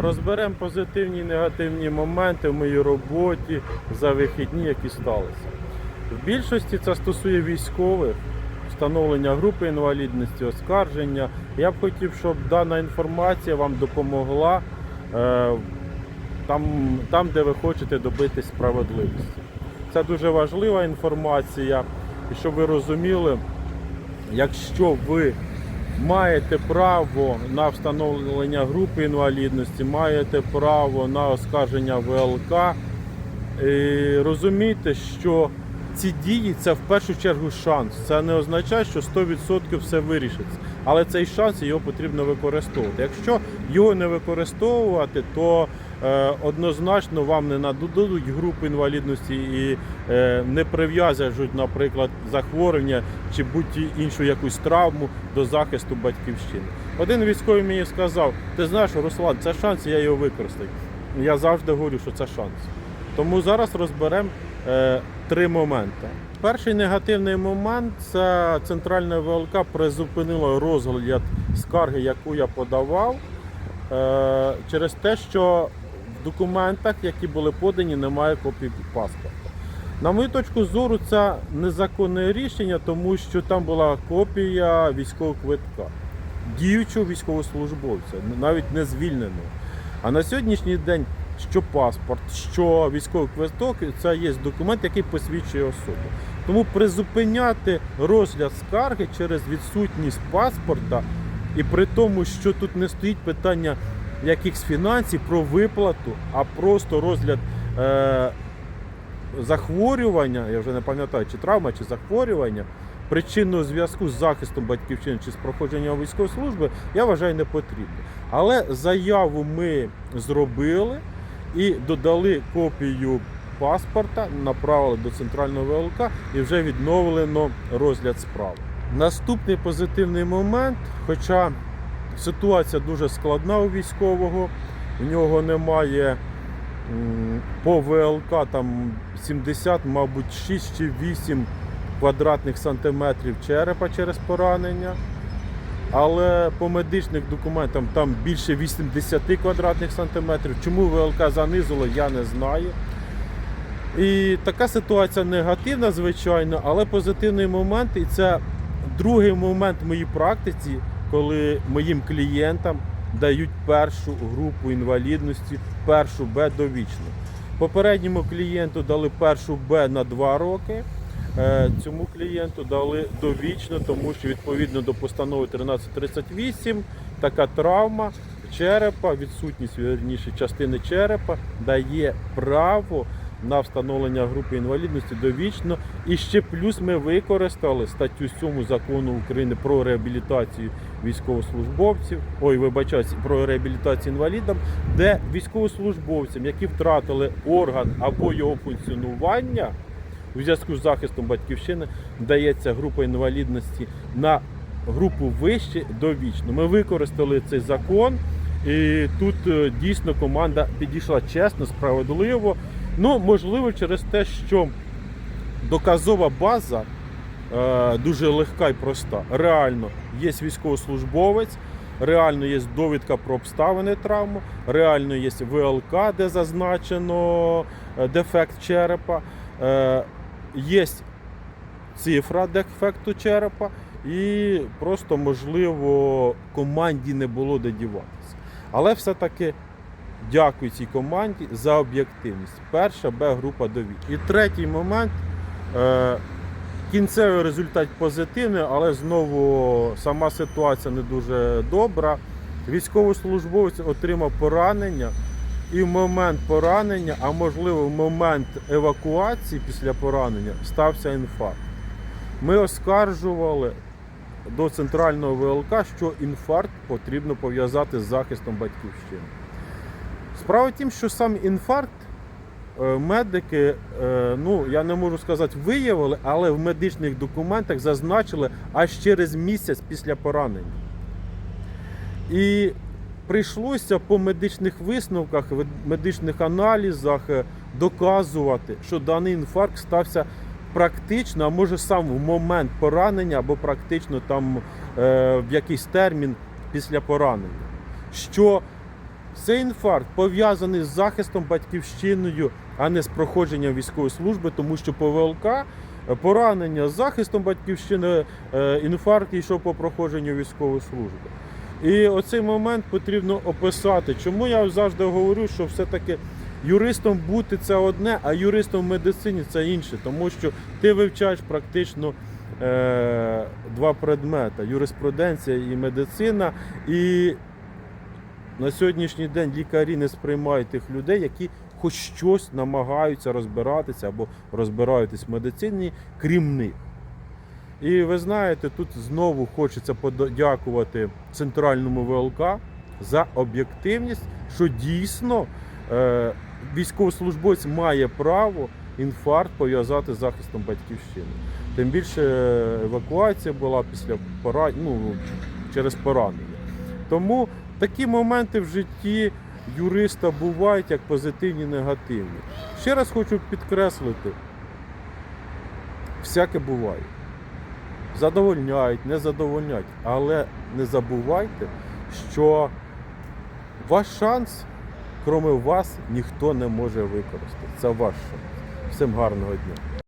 Розберемо позитивні і негативні моменти в моїй роботі за вихідні, які сталися. В більшості це стосує військових, встановлення групи інвалідності, оскарження. Я б хотів, щоб дана інформація вам допомогла е, там, там, де ви хочете добитись справедливості. Це дуже важлива інформація, і щоб ви розуміли, якщо ви маєте право на встановлення групи інвалідності, маєте право на оскарження ВЛК, і розумійте, що ці дії це в першу чергу шанс. Це не означає, що 100% все вирішиться. Але цей шанс його потрібно використовувати. Якщо його не використовувати, то е, однозначно вам не нададуть групу інвалідності і е, не прив'язують, наприклад, захворювання чи будь-іншу якусь травму до захисту батьківщини. Один військовий мені сказав: ти знаєш, Руслан, це шанс, я його використаю. Я завжди говорю, що це шанс. Тому зараз розберемо е, три моменти. Перший негативний момент це центральне ВЛК призупинило розгляд скарги, яку я подавав, е, через те, що документах, які були подані, немає копій паспорта. На мою точку зору, це незаконне рішення, тому що там була копія військового квитка, діючого військовослужбовця, навіть не звільненого. А на сьогоднішній день що паспорт, що військовий квиток це є документ, який посвідчує особу. Тому призупиняти розгляд скарги через відсутність паспорта, і при тому, що тут не стоїть питання якихось фінансів про виплату, а просто розгляд е, захворювання, я вже не пам'ятаю, чи травма, чи захворювання, причинного зв'язку з захистом батьківщини чи з проходженням військової служби, я вважаю, не потрібно. Але заяву ми зробили і додали копію паспорта, направили до центрального ВЛК і вже відновлено розгляд справи. Наступний позитивний момент, хоча ситуація дуже складна у військового, у нього немає по ВЛК там 70, мабуть, 6 чи 8 квадратних сантиметрів черепа через поранення. Але по медичних документам там більше 80 квадратних сантиметрів. Чому ВЛК занизило, я не знаю. І така ситуація негативна, звичайно, але позитивний момент, і це другий момент в моїй практиці, коли моїм клієнтам дають першу групу інвалідності, першу Б довічно. Попередньому клієнту дали першу Б на 2 роки. Е, Цьому клієнту дали довічно, тому що відповідно до постанови 1338 така травма черепа, відсутність вірніше частини черепа дає право на встановлення групи інвалідності довічно. І ще плюс ми використали статтю 7 закону України про реабілітацію військовослужбовців, ой, вибачаюсь, про реабілітацію інвалідам, де військовослужбовцям, які втратили орган або його функціонування у зв'язку з захистом батьківщини дається група інвалідності на групу вище довічно. Ми використали цей закон, і тут е, дійсно команда підійшла чесно, справедливо. Ну, можливо, через те, що доказова база е, дуже легка і проста. Реально є військовослужбовець. Реально є довідка про обставини травми, реально є ВЛК, де зазначено е, дефект черепа. Е, Є цифра дефекту черепа, і просто, можливо, команді не було де діватися. Але все-таки дякую цій команді за об'єктивність. Перша Б-група довід. І третій момент. Е, Кінцевий результат позитивний, але знову сама ситуація не дуже добра. Військовослужбовець отримав поранення, і в момент поранення, а можливо в момент евакуації після поранення, стався інфаркт. Ми оскаржували до центрального ВЛК, що інфаркт потрібно пов'язати з захистом батьківщини. Справа в тім, що сам інфаркт е, медики, е, ну я не можу сказати, виявили, але в медичних документах зазначили аж через місяць після поранення. І прийшлося по медичних висновках, медичних аналізах е, доказувати, що даний інфаркт стався практично, а може сам в момент поранення або практично там в якийсь термін після поранення. Що Цей інфаркт пов'язаний з захистом батьківщиною, а не з проходженням військової служби, тому що по ВЛК е, поранення з захистом батьківщини, е, інфаркт йшов по проходженню військової служби. І оцей момент потрібно описати. Чому я завжди говорю, що все-таки юристом бути це одне, а юристом в медицині це інше, тому що ти вивчаєш практично е, два предмети: юриспруденція і медицина. І на сьогоднішній день лікарі не сприймають тих людей, які хоч щось намагаються розбиратися або розбираються в медицині, крім них. І ви знаєте, тут знову хочеться подякувати центральному ВЛК за об'єктивність, що дійсно е, військовослужбовець має право інфаркт пов'язати з захистом батьківщини. Тим більше е, евакуація була після пора... ну, через поранення. Тому такі моменти в житті юриста бувають як позитивні, негативні. Ще раз хочу підкреслити, всяке буває. Задовольняють, не задовольняють, але не забувайте, що ваш шанс, крім вас, ніхто не може використати. Це ваш шанс. Всім гарного дня.